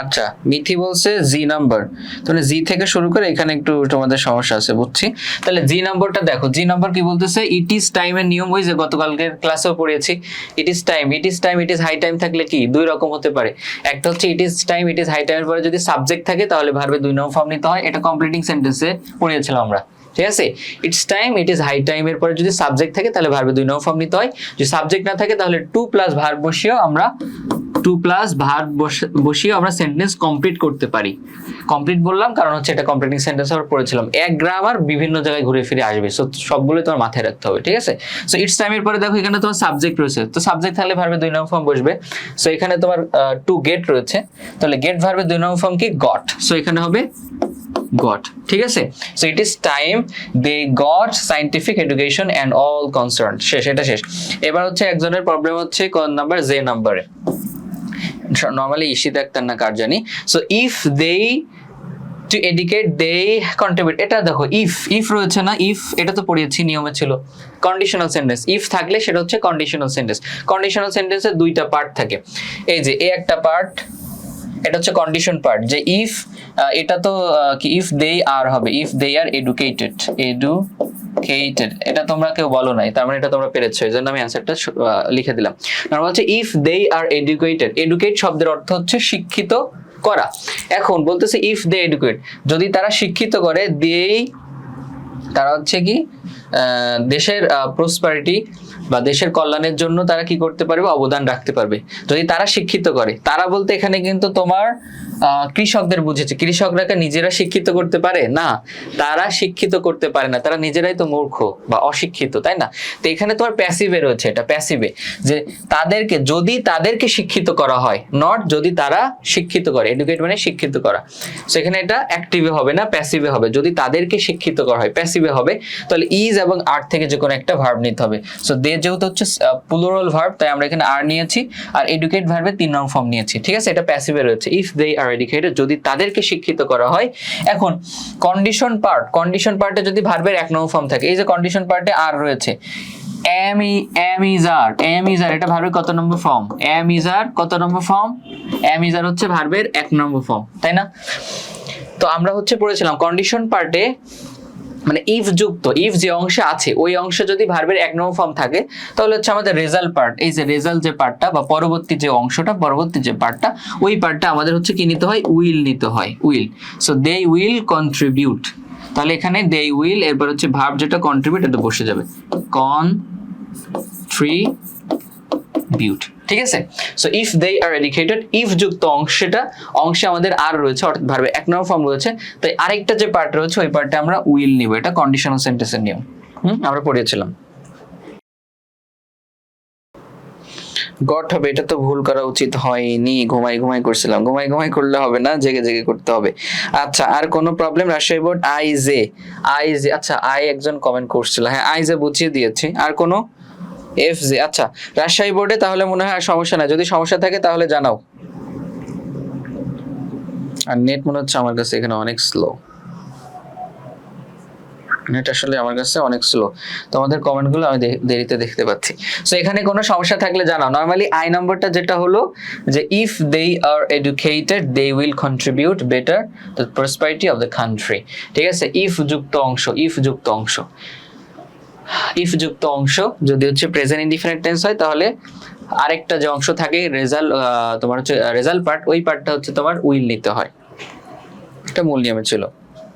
আচ্ছা মিথি বলছে G number তাহলে জি থেকে শুরু করে এখানে একটু তোমাদের সমস্যা আছে, বুঝছি? তাহলে জি নাম্বারটা দেখো জি নাম্বার কি বলতেছে? ইট ইজ টাইমের নিয়ম ওই যে ক্লাসেও পড়িয়েছি। It is time it is time it is high time থাকলে কি? দুই রকম হতে পারে। একটা হচ্ছে it is time it is high টাইমের পরে যদি সাবজেক্ট থাকে, তাহলে ভার্বে দুই নম্বর ফর্ম নিতে হয়। এটা কমপ্লিটিং সেন্টেন্সে পড়িয়েছিলাম আমরা। ঠিক আছে? It's time it is high টাইমের পরে যদি সাবজেক্ট থাকে, তাহলে ভার্বে দুই নম্বর ফর্ম নিতে হয়। যদি সাবজেক্ট না থাকে, তাহলে টু প্লাস ভার্ব বসিয়েও আমরা টু প্লাস ভার্ব বসিয়ে আমরা সেন্টেন্স কমপ্লিট করতে পারি। কমপ্লিট বললাম, কারণ হচ্ছে এটা কমপ্লিটিং সেন্টেন্স আমরা পড়েছিলাম। এক গ্রামার বিভিন্ন জায়গায় ঘুরে ফিরে আসবে। সো সবগুলো তোমার মাথায় রাখতে হবে, ঠিক আছে? সো ইটস টাইমের পরে দেখো এখানে তোমার সাবজেক্ট রয়েছে। তো সাবজেক্ট থাকলে ভার্বে দুই নম্বর ফর্ম বসবে। সো এখানে তোমার টু গেট রয়েছে। তাহলে গেট ভার্বে দুই নম্বর ফর্ম কি? গট সো এখানে হবে গট ঠিক আছে? So it is time they got scientific education and all concern শেষ, এটা শেষ। এবার হচ্ছে একজনের প্রবলেম হচ্ছে কোন নাম্বার জে নাম্বারে নর্মালি ইসি আক্তার না কার জানি। So if they to educate they contribute এটা দেখো ইফ ইফ রয়েছে না ইফ এটা তো পড়িয়েছি, নিয়মে ছিল। কন্ডিশনাল সেন্টেন্স ইফ থাকলে সেটা হচ্ছে কন্ডিশনাল সেন্টেন্স কন্ডিশনাল সেন্টেন্সের দুইটা পার্ট থাকে। এই যে এ একটা পার্ট এটা হচ্ছে কন্ডিশন পার্ট যে ইফ এটা তো কি ইফ দে আর হবে if they are educated educated এটা তোমরা কেউ বলো নাই, তার মানে এটা তোমরা পেরেছ, এই জন্য আমি অ্যান্সারটা লিখে দিলাম। নর্মাল হচ্ছে if they are educated educate শব্দের অর্থ হচ্ছে শিক্ষিত করা। এখন বলতেছে ইফ দে এডুকেট যদি তারা শিক্ষিত করে দেই তারা হচ্ছে কি? দেশের প্রসপারিটি বা দেশের কল্যাণের জন্য তারা কি করতে পারবে? অবদান রাখতে পারবে। যদি তারা শিক্ষিত করে, তারা বলতে এখানে কিন্তু তোমার কৃষকদের বুঝেছে। কৃষকরাকে নিজেরা শিক্ষিত করতে পারে? না, তারা শিক্ষিত করতে পারে না। তারা নিজেরাই তো মূর্খ বা অশিক্ষিত, তাই না? তো এখানে তোমার প্যাসিভে রয়েছে এটা প্যাসিভে যে তাদেরকে, যদি তাদেরকে শিক্ষিত করা হয় নট যদি তারা শিক্ষিত করে এডুকেট মানে শিক্ষিত করা। সেখানে এটা অ্যাক্টিভে হবে না প্যাসিভে হবে। যদি তাদেরকে শিক্ষিত করা হয় প্যাসিভে হবে, তাহলে ইজ এবং আর থেকে যে কোনো একটা ভার্ব নিতে হবে। সো দে যেহেতু হচ্ছে প্লুরাল ভার্ব তাই আমরা এখানে আর নিয়েছি আর এডুকেট ভার্বে তিন নং ফর্ম নিয়েছি। ঠিক আছে? এটা প্যাসিভে রয়েছে। ইফ দে আর এডুকেটেড যদি তাদেরকে শিক্ষিত করা হয়, এখন কন্ডিশন পার্ট কন্ডিশন পার্টে যদি ভার্বের এক নম্বর ফর্ম থাকে, এই যে কন্ডিশন পার্টে আর রয়েছে। এম ই এম ইজার এম ইজার এটা ভার্বের কত নম্বর ফর্ম এম ইজার কত নম্বর ফর্ম এম ইজার হচ্ছে ভার্বের এক নম্বর ফর্ম তাই না? তো আমরা হচ্ছে পড়েছিলাম কন্ডিশন পার্টে মানে ইফ যুক্ত ইফ যে অংশে আছে, ওই অংশে যদি ভার্বের এক নম্বর ফর্ম থাকে, তাহলে হচ্ছে আমাদের রেজাল্ট পার্ট এই যে রেজাল্ট যে পার্টটা বা পরবর্তী যে অংশটা, পরবর্তী যে পার্টটা ওই পার্টটা আমাদের হচ্ছে কি নিতে হয়? উইল নিতে হয় will so they will contribute তাহলে এখানে দে উইল এরপর হচ্ছে ভার্ব যেটা কন্ট্রিবিউট এটা বসে যাবে। কন থ্রি বিউট ঠিক আছে? So if they are educated if যুক্ত অংশটা, অংশে আমাদের আর রয়েছে, অর্থাৎ ভার্বে এক নম্বর ফর্ম রয়েছে, তাই আরেকটা যে পার্ট রয়েছে, ওই পার্টে আমরা উইল নিব। এটা কন্ডিশনাল সেন্টেন্সের নিয়ম। হুম? আমরা পড়িয়েছিলাম। গট হবে, এটা তো ভুল করা উচিত হয়নি। ঘুমাই ঘুমাই করছিলাম। ঘুমাই ঘুমাই করলে হবে না, জেগে জেগে করতে হবে। আচ্ছা আর কোনো problem Rajshahi board I J I J আচ্ছা আই একজন কমেন্ট করছিল। হ্যাঁ আই জে বুঝিয়ে দিয়েছি। আর কোনো? এফ জে আচ্ছা রাজশাহী বোর্ডে তাহলে মনে হয় সমস্যা নাই। যদি সমস্যা থাকে তাহলে জানাও। আর নেট মনে হচ্ছে আমার কাছে এখানে অনেক স্লো নেট আসলে আমার কাছে অনেক স্লো তোমাদের কমেন্টগুলো আমি দেরিতে দেখতে পাচ্ছি। সো এখানে কোনো সমস্যা থাকলে জানাও। নর্মালি আই নম্বরটা যেটা হলো যে if they are educated they will contribute better the prosperity of the country ঠিক আছে? ইফ যুক্ত অংশ ইফ যুক্ত অংশ। ইফ যুক্ত অংশ। যদি হচ্ছে প্রেজেন্ট ইনডিফিনিট টেন্স হয়, তাহলে আরেকটা যে অংশ থাকে রেজাল্ট তোমার হচ্ছে রেজাল্ট পার্ট ওই পার্টটা হচ্ছে তোমার উইল নিতে হয়। এটা মূল নিয়মে ছিল।